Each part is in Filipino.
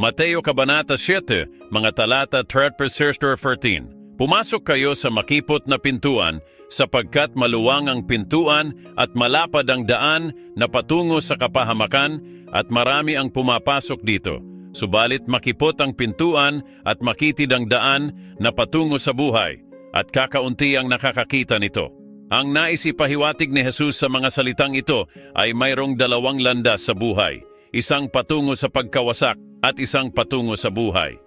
Mateo Kabanata 7, mga talata 13 14. Pumasok kayo sa makipot na pintuan sapagkat maluwang ang pintuan at malapad ang daan na patungo sa kapahamakan at marami ang pumapasok dito. Subalit makipot ang pintuan at makitid ang daan na patungo sa buhay at kakaunti ang nakakakita nito. Ang naisipahiwatig ni Jesus sa mga salitang ito ay mayroong dalawang landas sa buhay, isang patungo sa pagkawasak at isang patungo sa buhay.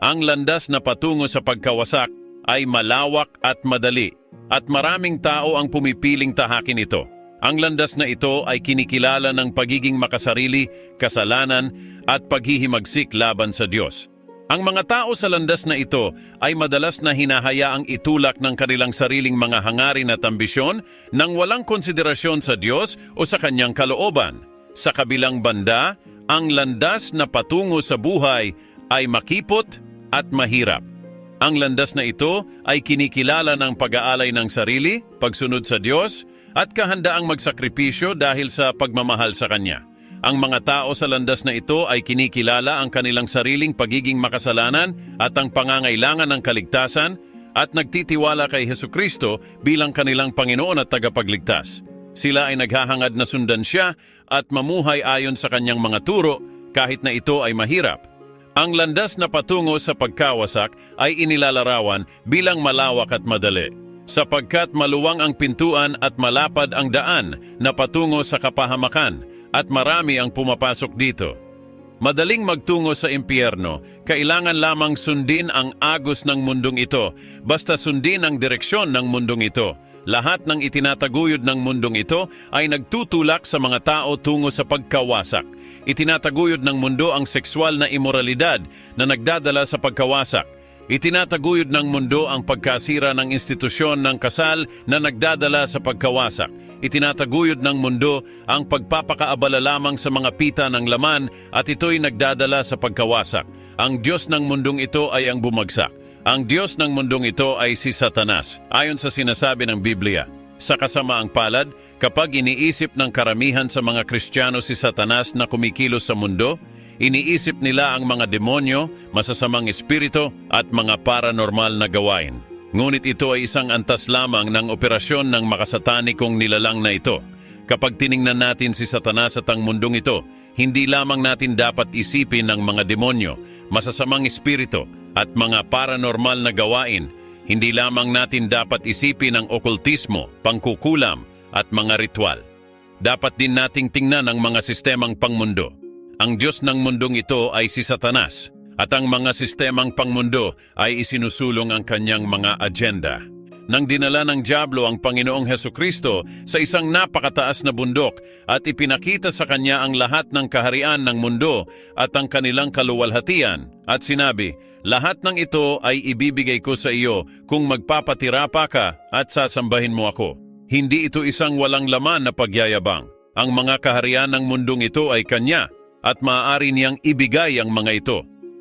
Ang landas na patungo sa pagkawasak ay malawak at madali at maraming tao ang pumipiling tahakin ito. Ang landas na ito ay kinikilala ng pagiging makasarili, kasalanan at paghihimagsik laban sa Diyos. Ang mga tao sa landas na ito ay madalas na hinahayaang itulak ng kanilang sariling mga hangarin at ambisyon nang walang konsiderasyon sa Diyos o sa kanyang kalooban. Sa kabilang banda, ang landas na patungo sa buhay ay makipot at mahirap. Ang landas na ito ay kinikilala ng pag-aalay ng sarili, pagsunod sa Diyos, at kahandaang magsakripisyo dahil sa pagmamahal sa Kanya. Ang mga tao sa landas na ito ay kinikilala ang kanilang sariling pagiging makasalanan at ang pangangailangan ng kaligtasan at nagtitiwala kay Heso Kristo bilang kanilang Panginoon at tagapagligtas. Sila ay naghahangad na sundan siya at mamuhay ayon sa kanyang mga turo kahit na ito ay mahirap. Ang landas na patungo sa pagkawasak ay inilalarawan bilang malawak at madali sapagkat maluwang ang pintuan at malapad ang daan na patungo sa kapahamakan at marami ang pumapasok dito. Madaling magtungo sa impyerno, kailangan lamang sundin ang agos ng mundong ito, basta sundin ang direksyon ng mundong ito. Lahat ng itinataguyod ng mundong ito ay nagtutulak sa mga tao tungo sa pagkawasak. Itinataguyod ng mundo ang sexual na imoralidad na nagdadala sa pagkawasak. Itinataguyod ng mundo ang pagkasira ng institusyon ng kasal na nagdadala sa pagkawasak. Itinataguyod ng mundo ang pagpapakaabala lamang sa mga pita ng laman at ito'y nagdadala sa pagkawasak. Ang Diyos ng mundong ito ay ang bumagsak. Ang Diyos ng mundong ito ay si Satanas, ayon sa sinasabi ng Biblia. Sa kasamaang palad, kapag iniisip ng karamihan sa mga Kristiyano si Satanas na kumikilos sa mundo, iniisip nila ang mga demonyo, masasamang espiritu at mga paranormal na gawain. Ngunit ito ay isang antas lamang ng operasyon ng makasatanikong nilalang na ito. Kapag tiningnan natin si Satanas at ang mundong ito, hindi lamang natin dapat isipin ng mga demonyo, masasamang espiritu at mga paranormal na gawain, hindi lamang natin dapat isipin ang okultismo, pangkukulam at mga ritual. Dapat din nating tingnan ang mga sistemang pangmundo. Ang Diyos ng mundong ito ay si Satanas at ang mga sistemang pangmundo ay isinusulong ang kanyang mga agenda. Nang dinala ng Diablo ang Panginoong Heso Kristo sa isang napakataas na bundok at ipinakita sa kanya ang lahat ng kaharian ng mundo at ang kanilang kaluwalhatian at sinabi, lahat ng ito ay ibibigay ko sa iyo kung magpapatira pa ka at sasambahin mo ako. Hindi ito isang walang laman na pagyayabang. Ang mga kaharian ng mundong ito ay kanya at maaari niyang ibigay ang mga ito.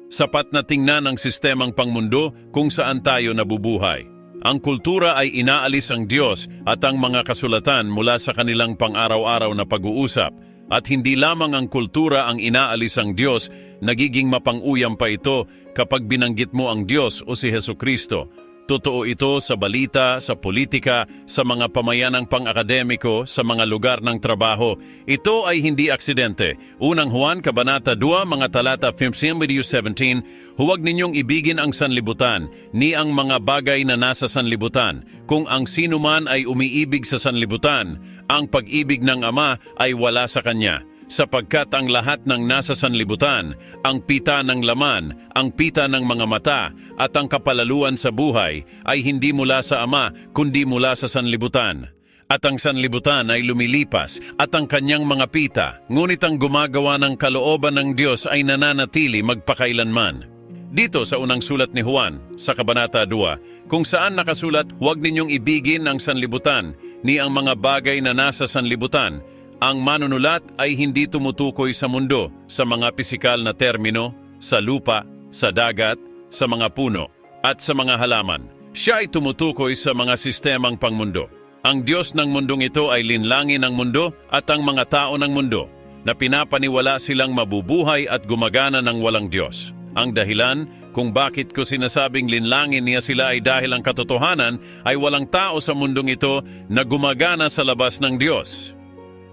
Sapat na tingnan ang sistemang pangmundo kung saan tayo nabubuhay. Ang kultura ay inaalis ang Diyos at ang mga kasulatan mula sa kanilang pang-araw-araw na pag-uusap at hindi lamang ang kultura ang inaalis ang Diyos, nagiging mapang-uyam pa ito kapag binanggit mo ang Diyos o si Heso Kristo. Totoo ito sa balita, sa politika, sa mga pamayanang pang-akademiko, sa mga lugar ng trabaho. Ito ay hindi aksidente. Unang Juan, Kabanata 2, mga talata 15-17, Huwag ninyong ibigin ang sanlibutan, ni ang mga bagay na nasa sanlibutan. Kung ang sino man ay umiibig sa sanlibutan, ang pag-ibig ng Ama ay wala sa kanya sapagkat ang lahat ng nasa sanlibutan, ang pita ng laman, ang pita ng mga mata, at ang kapalaluan sa buhay ay hindi mula sa Ama, kundi mula sa sanlibutan. At ang sanlibutan ay lumilipas at ang kanyang mga pita, ngunit ang gumagawa ng kalooban ng Diyos ay nananatili magpakailanman. Dito sa unang sulat ni Juan, sa Kabanata 2, kung saan nakasulat, huwag ninyong ibigin ang sanlibutan, ni ang mga bagay na nasa sanlibutan, ang manunulat ay hindi tumutukoy sa mundo, sa mga pisikal na termino, sa lupa, sa dagat, sa mga puno, at sa mga halaman. Siya ay tumutukoy sa mga sistemang pangmundo. Ang Diyos ng mundong ito ay linlangin ang mundo at ang mga tao ng mundo. na pinapaniwala silang mabubuhay at gumagana ng walang Diyos. Ang dahilan kung bakit ko sinasabing linlangin niya sila ay dahil ang katotohanan ay walang tao sa mundong ito na gumagana sa labas ng Diyos.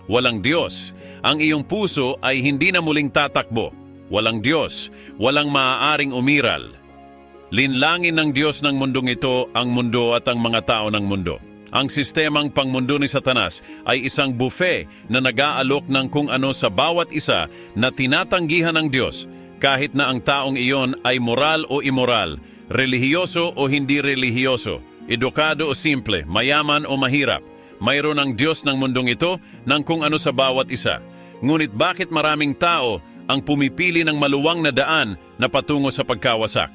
Walang Diyos. Ang iyong puso ay hindi na muling tatakbo. Walang Diyos. Walang maaaring umiral. Linlangin ng Diyos ng mundong ito ang mundo at ang mga tao ng mundo. Ang sistemang pangmundo ni Satanas ay isang buffet na nag-aalok ng kung ano sa bawat isa na tinatanggihan ng Diyos kahit na ang taong iyon ay moral o immoral, relihiyoso o hindi relihiyoso, edukado o simple, mayaman o mahirap. Mayroon ang Diyos ng mundong ito ng kung ano sa bawat isa. Ngunit bakit maraming tao ang pumipili ng maluwang na daan na patungo sa pagkawasak?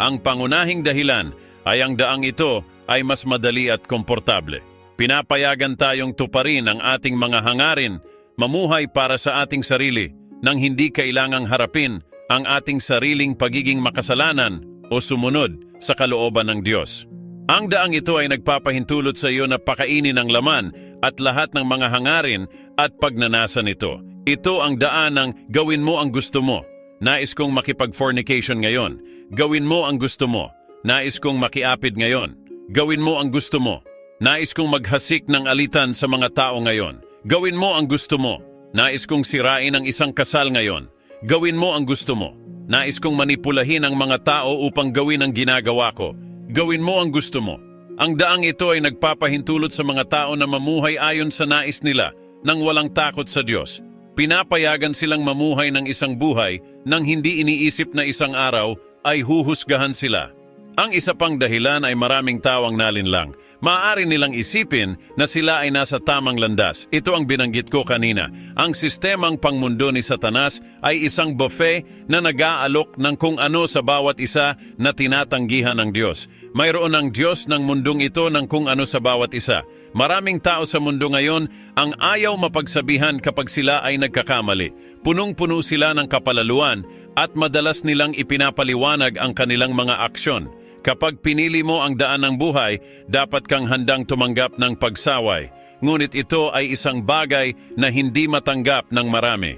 Ang pangunahing dahilan ay ang daang ito ay mas madali at komportable. Pinapayagan tayong tuparin ang ating mga hangarin, mamuhay para sa ating sarili, nang hindi kailangang harapin ang ating sariling pagiging makasalanan o sumunod sa kalooban ng Diyos. Ang daang ito ay nagpapahintulot sa iyo na pakainin ang laman at lahat ng mga hangarin at pagnanasa nito. Ito ang daan ng gawin mo ang gusto mo. Nais kong makipag-fornication ngayon. Gawin mo ang gusto mo. Nais kong makiapid ngayon. Gawin mo ang gusto mo. Nais kong maghasik ng alitan sa mga tao ngayon. Gawin mo ang gusto mo. Nais kong sirain ang isang kasal ngayon. Gawin mo ang gusto mo. Nais kong manipulahin ang mga tao upang gawin ang ginagawa ko. Gawin mo ang gusto mo. Ang daang ito ay nagpapahintulot sa mga tao na mamuhay ayon sa nais nila nang walang takot sa Diyos. Pinapayagan silang mamuhay ng isang buhay nang hindi iniisip na isang araw ay huhusgahan sila. Ang isa pang dahilan ay maraming tawang nalinlang. Maaari nilang isipin na sila ay nasa tamang landas. Ito ang binanggit ko kanina. Ang sistemang pangmundo ni Satanas ay isang buffet na nag-aalok ng kung ano sa bawat isa na tinatanggihan ng Diyos. Mayroon ang Diyos ng mundong ito ng kung ano sa bawat isa. Maraming tao sa mundo ngayon ang ayaw mapagsabihan kapag sila ay nagkakamali. Punong-puno sila ng kapalaluan at madalas nilang ipinapaliwanag ang kanilang mga aksyon. Kapag pinili mo ang daan ng buhay, dapat kang handang tumanggap ng pagsaway. Ngunit ito ay isang bagay na hindi matanggap ng marami.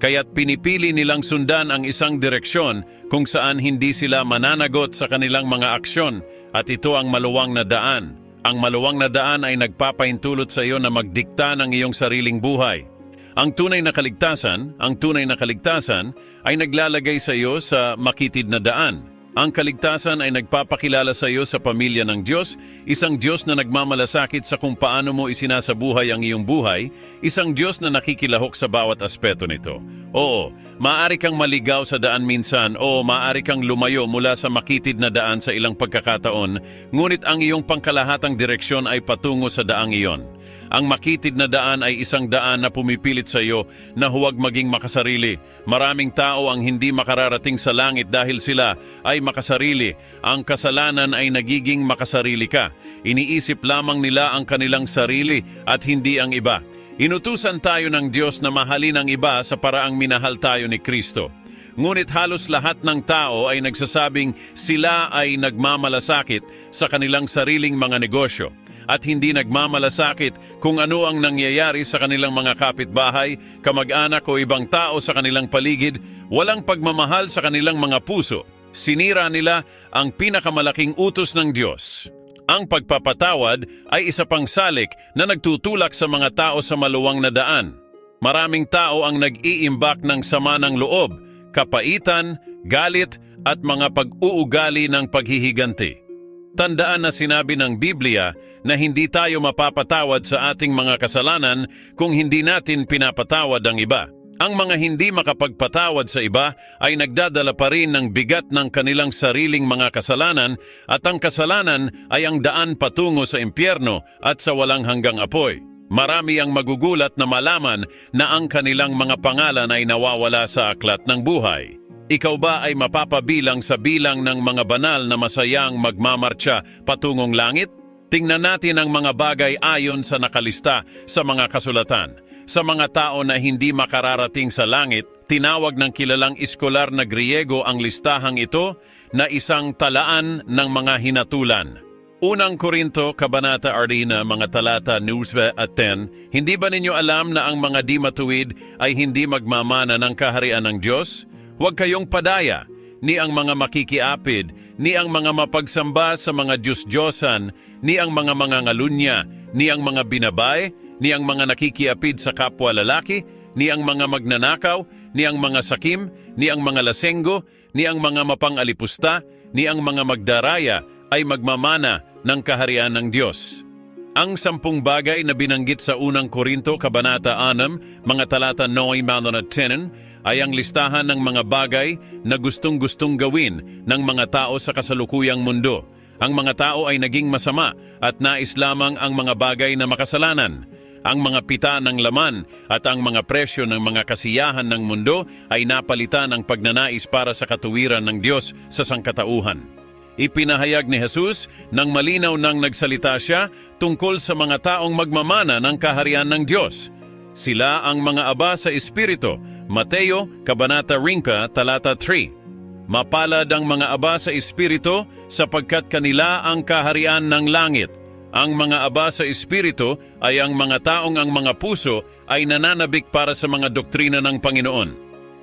Kaya't pinipili nilang sundan ang isang direksyon kung saan hindi sila mananagot sa kanilang mga aksyon at ito ang maluwang na daan. Ang maluwang na daan ay nagpapahintulot sa iyo na magdikta ng iyong sariling buhay. Ang tunay na kaligtasan, ang tunay na kaligtasan ay naglalagay sa iyo sa makitid na daan. Ang kaligtasan ay nagpapakilala sa iyo sa pamilya ng Diyos, isang Diyos na nagmamalasakit sa kung paano mo isinasabuhay ang iyong buhay, isang Diyos na nakikilahok sa bawat aspeto nito. Oo, maaari kang maligaw sa daan minsan o maaari kang lumayo mula sa makitid na daan sa ilang pagkakataon, ngunit ang iyong pangkalahatang direksyon ay patungo sa daang iyon. Ang makitid na daan ay isang daan na pumipilit sa iyo na huwag maging makasarili. Maraming tao ang hindi makararating sa langit dahil sila ay makasarili. Ang kasalanan ay nagiging makasarili ka. Iniisip lamang nila ang kanilang sarili at hindi ang iba. Inutusan tayo ng Diyos na mahalin ang iba sa paraang minahal tayo ni Kristo. Ngunit halos lahat ng tao ay nagsasabing sila ay nagmamalasakit sa kanilang sariling mga negosyo at hindi nagmamalasakit kung ano ang nangyayari sa kanilang mga kapitbahay, kamag-anak o ibang tao sa kanilang paligid, walang pagmamahal sa kanilang mga puso. Sinira nila ang pinakamalaking utos ng Diyos. Ang pagpapatawad ay isa pang salik na nagtutulak sa mga tao sa maluwang na daan. Maraming tao ang nag-iimbak ng sama ng loob, kapaitan, galit at mga pag-uugali ng paghihiganti. Tandaan na sinabi ng Biblia na hindi tayo mapapatawad sa ating mga kasalanan kung hindi natin pinapatawad ang iba. Ang mga hindi makapagpatawad sa iba ay nagdadala pa rin ng bigat ng kanilang sariling mga kasalanan at ang kasalanan ay ang daan patungo sa impyerno at sa walang hanggang apoy. Marami ang magugulat na malaman na ang kanilang mga pangalan ay nawawala sa aklat ng buhay. Ikaw ba ay mapapabilang sa bilang ng mga banal na masayang magmamarcha patungong langit? Tingnan natin ang mga bagay ayon sa nakalista sa mga kasulatan. Sa mga tao na hindi makararating sa langit, tinawag ng kilalang iskolar na Griego ang listahang ito na isang talaan ng mga hinatulan. Unang Korinto, Kabanata Arena, mga talata 9 at 10, Hindi ba ninyo alam na ang mga di matuwid ay hindi magmamana ng kaharian ng Diyos? Huwag kayong padaya, ni ang mga makikiapid, ni ang mga mapagsamba sa mga Diyos-Diyosan, ni ang mga mangangalunya, ni ang mga binabay, ni ang mga nakikiapid sa kapwa lalaki, ni ang mga magnanakaw, ni ang mga sakim, ni ang mga lasenggo, ni ang mga mapangalipusta, ni ang mga magdaraya ay magmamana ng kaharian ng Diyos. Ang sampung bagay na binanggit sa unang Korinto, Kabanata 6, mga talata 9 manon at 10, ay ang listahan ng mga bagay na gustong-gustong gawin ng mga tao sa kasalukuyang mundo. Ang mga tao ay naging masama at nais lamang ang mga bagay na makasalanan. Ang mga pita ng laman at ang mga presyo ng mga kasiyahan ng mundo ay napalitan ng pagnanais para sa katuwiran ng Diyos sa sangkatauhan. Ipinahayag ni Jesus nang malinaw nang nagsalita siya tungkol sa mga taong magmamana ng kaharian ng Diyos. Sila ang mga aba sa Espiritu, Mateo, Kabanata Ringka, Talata 3. Mapalad ang mga aba sa Espiritu sapagkat kanila ang kaharian ng langit. Ang mga aba sa Espiritu ay ang mga taong ang mga puso ay nananabik para sa mga doktrina ng Panginoon.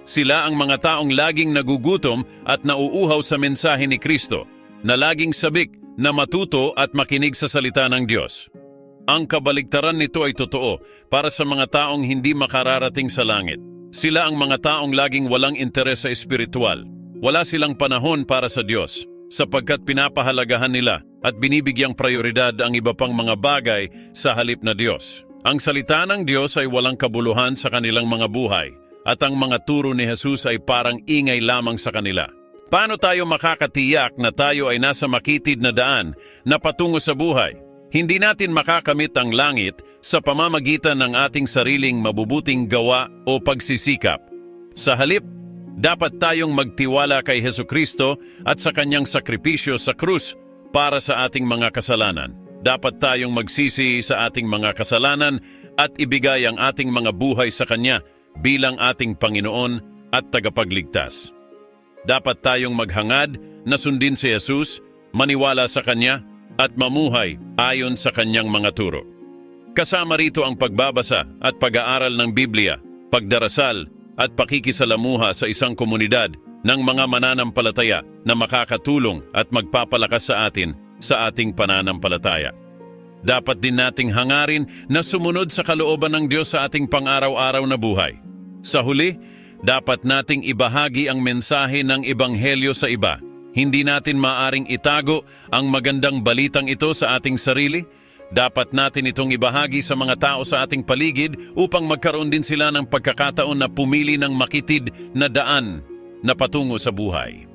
Sila ang mga taong laging nagugutom at nauuhaw sa mensahe ni Kristo na laging sabik na matuto at makinig sa salita ng Diyos. Ang kabaligtaran nito ay totoo para sa mga taong hindi makararating sa langit. Sila ang mga taong laging walang interes sa espiritual. Wala silang panahon para sa Diyos sapagkat pinapahalagahan nila at binibigyang prioridad ang iba pang mga bagay sa halip na Diyos. Ang salita ng Diyos ay walang kabuluhan sa kanilang mga buhay at ang mga turo ni Jesus ay parang ingay lamang sa kanila. Paano tayo makakatiyak na tayo ay nasa makitid na daan na patungo sa buhay? Hindi natin makakamit ang langit sa pamamagitan ng ating sariling mabubuting gawa o pagsisikap. Sa halip, dapat tayong magtiwala kay Heso Kristo at sa kanyang sakripisyo sa krus para sa ating mga kasalanan. Dapat tayong magsisi sa ating mga kasalanan at ibigay ang ating mga buhay sa Kanya bilang ating Panginoon at tagapagligtas. Dapat tayong maghangad na sundin si Jesus, maniwala sa Kanya, at mamuhay ayon sa Kanyang mga turo. Kasama rito ang pagbabasa at pag-aaral ng Biblia, pagdarasal at pakikisalamuha sa isang komunidad ng mga mananampalataya na makakatulong at magpapalakas sa atin sa ating pananampalataya. Dapat din nating hangarin na sumunod sa kalooban ng Diyos sa ating pang-araw-araw na buhay. Sa huli, dapat nating ibahagi ang mensahe ng Ebanghelyo sa iba. Hindi natin maaring itago ang magandang balitang ito sa ating sarili. Dapat natin itong ibahagi sa mga tao sa ating paligid upang magkaroon din sila ng pagkakataon na pumili ng makitid na daan na patungo sa buhay.